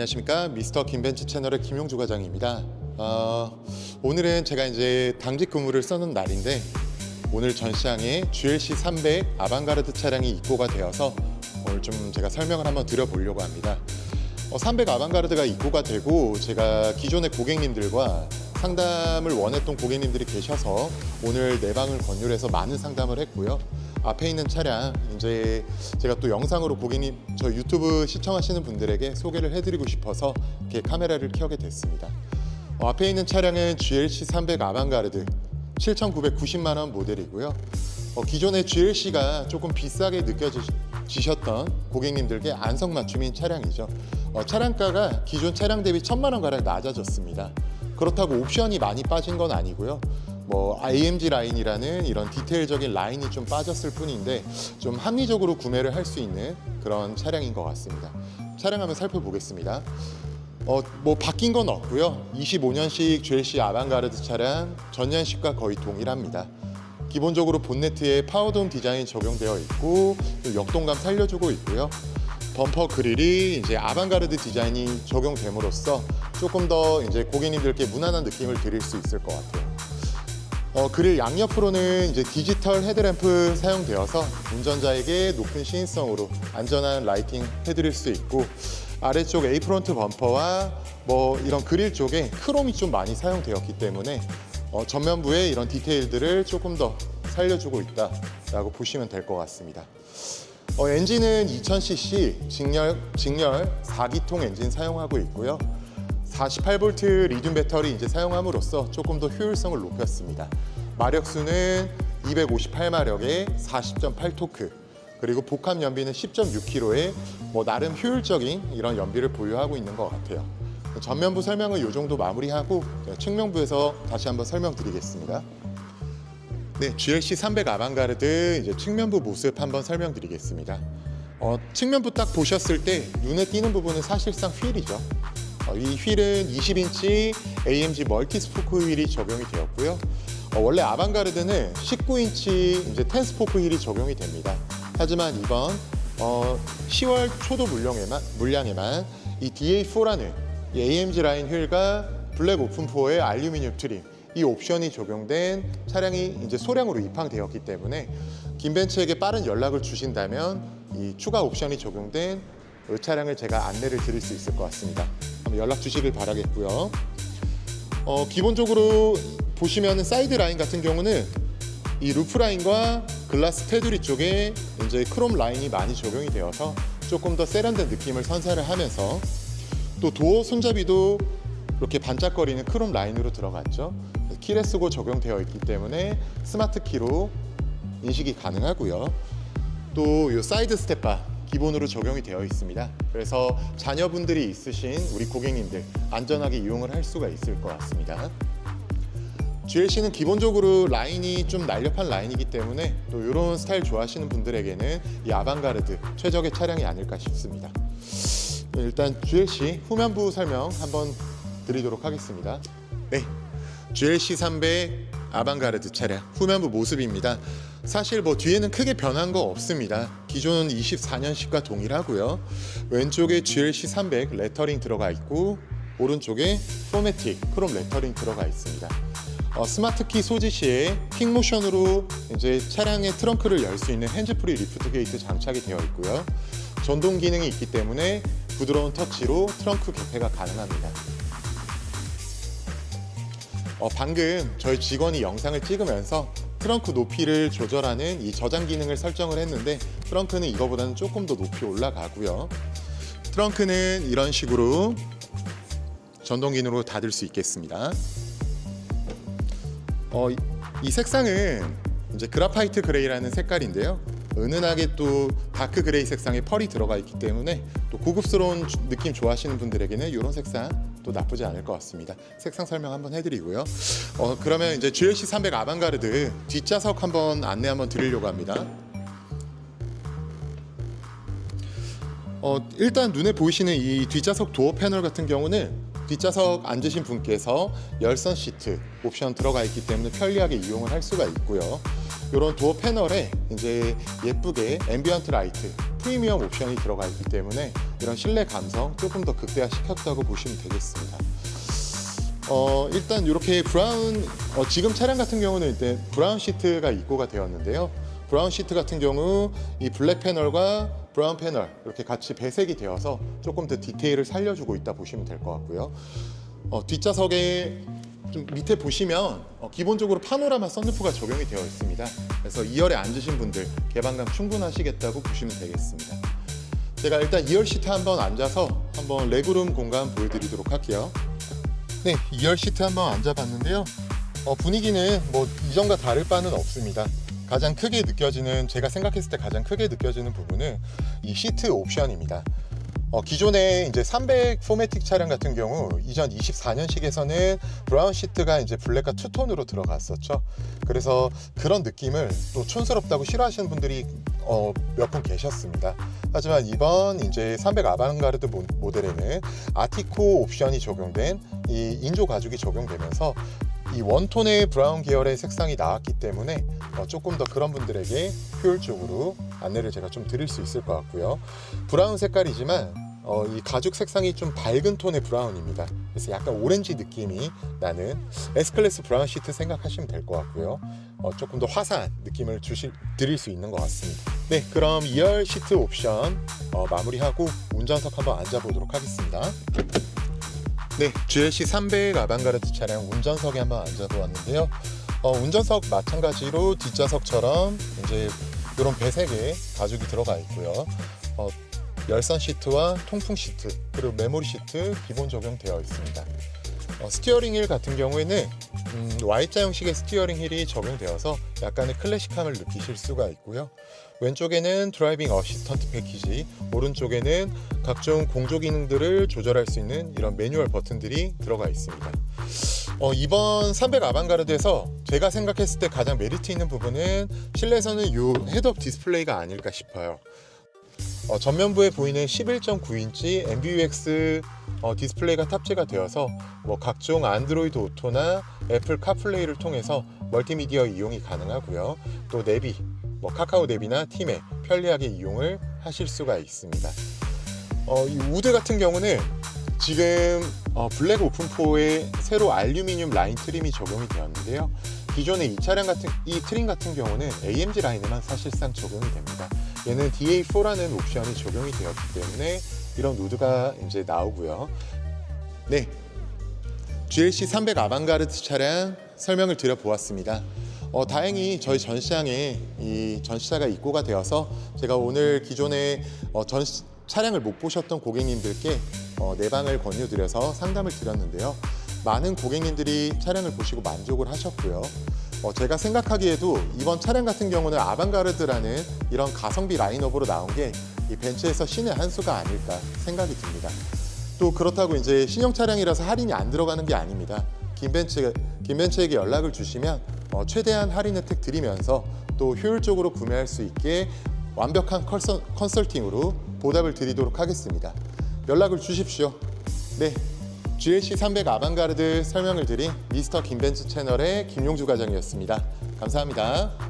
안녕하십니까 미스터 김벤츠 채널의 김용주 과장입니다. 어, 오늘은 제가 이제 당직 근무를 써는 날인데 오늘 전시장에 GLC 300 아방가르드 차량이 입고가 되어서 오늘 좀 제가 설명을 한번 드려보려고 합니다. 어, 300 아방가르드가 입고가 되고 제가 기존의 고객님들과 상담을 원했던 고객님들이 계셔서 오늘 내 방을 건율해서 많은 상담을 했고요. 앞에 있는 차량 이제 제가 또 영상으로 고객님 저 유튜브 시청하시는 분들에게 소개를 해드리고 싶어서 이렇게 카메라를 켜게 됐습니다. 어, 앞에 있는 차량은 GLC 300 아방가르드 7,990만 원 모델이고요. 어, 기존의 GLC가 조금 비싸게 느껴지셨던 고객님들께 안성맞춤인 차량이죠. 어, 차량가가 기존 차량 대비 1천만 원 가량 낮아졌습니다. 그렇다고 옵션이 많이 빠진 건 아니고요. 뭐 AMG 라인이라는 이런 디테일적인 라인이 좀 빠졌을 뿐인데 좀 합리적으로 구매를 할 수 있는 그런 차량인 것 같습니다. 차량 한번 살펴보겠습니다. 어, 뭐 바뀐 건 없고요. 25년식 GLC 아방가르드 차량 전년식과 거의 동일합니다. 기본적으로 본네트에 파워돔 디자인 적용되어 있고 또 역동감 살려주고 있고요. 범퍼 그릴이 이제 아방가르드 디자인이 적용됨으로써 조금 더 이제 고객님들께 무난한 느낌을 드릴 수 있을 것 같아요. 어, 그릴 양옆으로는 이제 디지털 헤드램프 사용되어서 운전자에게 높은 시인성으로 안전한 라이팅 해드릴 수 있고 아래쪽 A 프론트 범퍼와 뭐 이런 그릴 쪽에 크롬이 좀 많이 사용되었기 때문에 어, 전면부에 이런 디테일들을 조금 더 살려주고 있다라고 보시면 될 것 같습니다. 어, 엔진은 2000cc 직렬, 직렬 4기통 엔진 사용하고 있고요. 48V 리튬 배터리 이제 사용함으로써 조금 더 효율성을 높였습니다. 마력수는 258마력에 40.8 토크 그리고 복합 연비는 10.6kg의 뭐 나름 효율적인 이런 연비를 보유하고 있는 것 같아요. 전면부 설명은 이 정도 마무리하고 측면부에서 다시 한번 설명드리겠습니다. 네, GLC 300 아방가르드 이제 측면부 모습 한번 설명드리겠습니다. 어, 측면부 딱 보셨을 때 눈에 띄는 부분은 사실상 휠이죠. 어, 이 휠은 20인치 AMG 멀티 스포크 휠이 적용이 되었고요. 어, 원래 아방가르드는 19인치 이제 10 스포크 휠이 적용이 됩니다. 하지만 이번 어, 10월 초도 물량에만, 물량에만 이 DA4라는 이 AMG 라인 휠과 블랙 오픈포의 알루미늄 트림 이 옵션이 적용된 차량이 이제 소량으로 입항되었기 때문에 김벤츠에게 빠른 연락을 주신다면 이 추가 옵션이 적용된 이 차량을 제가 안내를 드릴 수 있을 것 같습니다. 연락 주시길 바라겠고요. 어, 기본적으로 보시면 사이드 라인 같은 경우는 이 루프 라인과 글라스 테두리 쪽에 이제 크롬 라인이 많이 적용이 되어서 조금 더 세련된 느낌을 선사를 하면서 또 도어 손잡이도 이렇게 반짝거리는 크롬 라인으로 들어갔죠. 키레스고 적용되어 있기 때문에 스마트 키로 인식이 가능하고요. 또 이 사이드 스텝바 기본으로 적용이 되어 있습니다. 그래서 자녀분들이 있으신 우리 고객님들 안전하게 이용을 할 수가 있을 것 같습니다. GLC는 기본적으로 라인이 좀 날렵한 라인이기 때문에 또 이런 스타일 좋아하시는 분들에게는 이 아방가르드 최적의 차량이 아닐까 싶습니다. 네, 일단 GLC 후면부 설명 한번 드리도록 하겠습니다. 네, GLC 300 아방가르드 차량 후면부 모습입니다. 사실 뭐 뒤에는 크게 변한 거 없습니다. 기존 24년식과 동일하고요. 왼쪽에 GLC 300 레터링 들어가 있고 오른쪽에 포매틱 크롬 레터링 들어가 있습니다. 어, 스마트 키 소지 시에 킥모션으로 이제 차량의 트렁크를 열 수 있는 핸즈프리 리프트 게이트 장착이 되어 있고요. 전동 기능이 있기 때문에 부드러운 터치로 트렁크 개폐가 가능합니다. 어, 방금 저희 직원이 영상을 찍으면서 트렁크 높이를 조절하는 이 저장 기능을 설정을 했는데 트렁크는 이거보다는 조금 더 높이 올라가고요. 트렁크는 이런 식으로 전동 기능으로 닫을 수 있겠습니다. 어, 이, 이 색상은 이제 그라파이트 그레이라는 색깔인데요. 은은하게 또 다크 그레이 색상의 펄이 들어가 있기 때문에 또 고급스러운 주- 느낌 좋아하시는 분들에게는 이런 색상 또 나쁘지 않을 것 같습니다. 색상 설명 한번 해드리고요. 어, 그러면 이제 GLC 300 아방가르드 뒷좌석 한번 안내 한번 드리려고 합니다. 어, 일단 눈에 보이시는 이 뒷좌석 도어 패널 같은 경우는 뒷좌석 앉으신 분께서 열선 시트 옵션 들어가 있기 때문에 편리하게 이용을 할 수가 있고요. 이런 도어 패널에 이제 예쁘게 앰비언트 라이트 프리미엄 옵션이 들어가 있기 때문에 이런 실내 감성 조금 더 극대화시켰다고 보시면 되겠습니다. 어, 일단 이렇게 브라운 어, 지금 차량 같은 경우는 일단 브라운 시트가 입고가 되었는데요. 브라운 시트 같은 경우 이 블랙 패널과 브라운 패널 이렇게 같이 배색이 되어서 조금 더 디테일을 살려주고 있다 보시면 될 것 같고요. 어, 뒷좌석에 좀 밑에 보시면 어, 기본적으로 파노라마 선루프가 적용이 되어 있습니다. 그래서 2열에 앉으신 분들 개방감 충분하시겠다고 보시면 되겠습니다. 제가 일단 2열 시트 한번 앉아서 한번 레그룸 공간 보여드리도록 할게요. 네, 2열 시트 한번 앉아봤는데요. 어, 분위기는 뭐 이전과 다를 바는 없습니다. 가장 크게 느껴지는 제가 생각했을 때 가장 크게 느껴지는 부분은 이 시트 옵션입니다. 어, 기존에 이제 300 포매틱 차량 같은 경우 이전 24년식에서는 브라운 시트가 이제 블랙과 투톤으로 들어갔었죠. 그래서 그런 느낌을 또 촌스럽다고 싫어하시는 분들이 어, 몇 분 계셨습니다. 하지만 이번 이제 300 아방가르드 모- 모델에는 아티코 옵션이 적용된 이 인조 가죽이 적용되면서 이 원톤의 브라운 계열의 색상이 나왔기 때문에 어, 조금 더 그런 분들에게 효율적으로 안내를 제가 좀 드릴 수 있을 것 같고요. 브라운 색깔이지만 어, 이 가죽 색상이 좀 밝은 톤의 브라운입니다. 그래서 약간 오렌지 느낌이 나는 S클래스 브라운 시트 생각하시면 될 것 같고요. 어, 조금 더 화사한 느낌을 주실 드릴 수 있는 것 같습니다. 네, 그럼 2열 시트 옵션 어, 마무리하고 운전석 한번 앉아보도록 하겠습니다. 네, GLC 300 아방가르드 차량 운전석에 한번 앉아보았는데요. 어, 운전석 마찬가지로 뒷좌석처럼 이제 이런 배색의 가죽이 들어가 있고요. 어, 열선 시트와 통풍 시트 그리고 메모리 시트 기본 적용되어 있습니다. 어, 스티어링 휠 같은 경우에는 음, Y자 형식의 스티어링 휠이 적용되어서 약간의 클래식함을 느끼실 수가 있고요. 왼쪽에는 드라이빙 어시스턴트 패키지, 오른쪽에는 각종 공조 기능들을 조절할 수 있는 이런 매뉴얼 버튼들이 들어가 있습니다. 어, 이번 300 아방가르드에서 제가 생각했을 때 가장 메리트 있는 부분은 실내에서는 이 헤드업 디스플레이가 아닐까 싶어요. 어, 전면부에 보이는 11.9인치 MBUX 어, 디스플레이가 탑재가 되어서 뭐 각종 안드로이드 오토나 애플 카플레이를 통해서 멀티미디어 이용이 가능하고요. 또 내비, 뭐 카카오 내비나 팀에 편리하게 이용을 하실 수가 있습니다. 어, 이 우드 같은 경우는 지금 어, 블랙 오픈포에 새로 알루미늄 라인 트림이 적용이 되었는데요. 기존의 이 차량 같은 이 트림 같은 경우는 AMG 라인에만 사실상 적용이 됩니다. 얘는 DA4라는 옵션이 적용이 되었기 때문에 이런 우드가 이제 나오고요. 네, GLC 300 아방가르드 차량 설명을 드려보았습니다. 어, 다행히 저희 전시장에 이 전시차가 입고가 되어서 제가 오늘 기존에 어, 전 차량을 못 보셨던 고객님들께 어, 내방을 권유드려서 상담을 드렸는데요. 많은 고객님들이 차량을 보시고 만족을 하셨고요. 어, 제가 생각하기에도 이번 차량 같은 경우는 아방가르드라는 이런 가성비 라인업으로 나온 게 이 벤츠에서 신의 한 수가 아닐까 생각이 듭니다. 또 그렇다고 이제 신형 차량이라서 할인이 안 들어가는 게 아닙니다. 김벤츠 김벤츠에게 연락을 주시면 어, 최대한 할인 혜택 드리면서 또 효율적으로 구매할 수 있게 완벽한 컨설, 컨설팅으로 보답을 드리도록 하겠습니다. 연락을 주십시오. 네. GLC 300 아방가르드 설명을 드린 미스터 김벤츠 채널의 김용주 과장이었습니다. 감사합니다.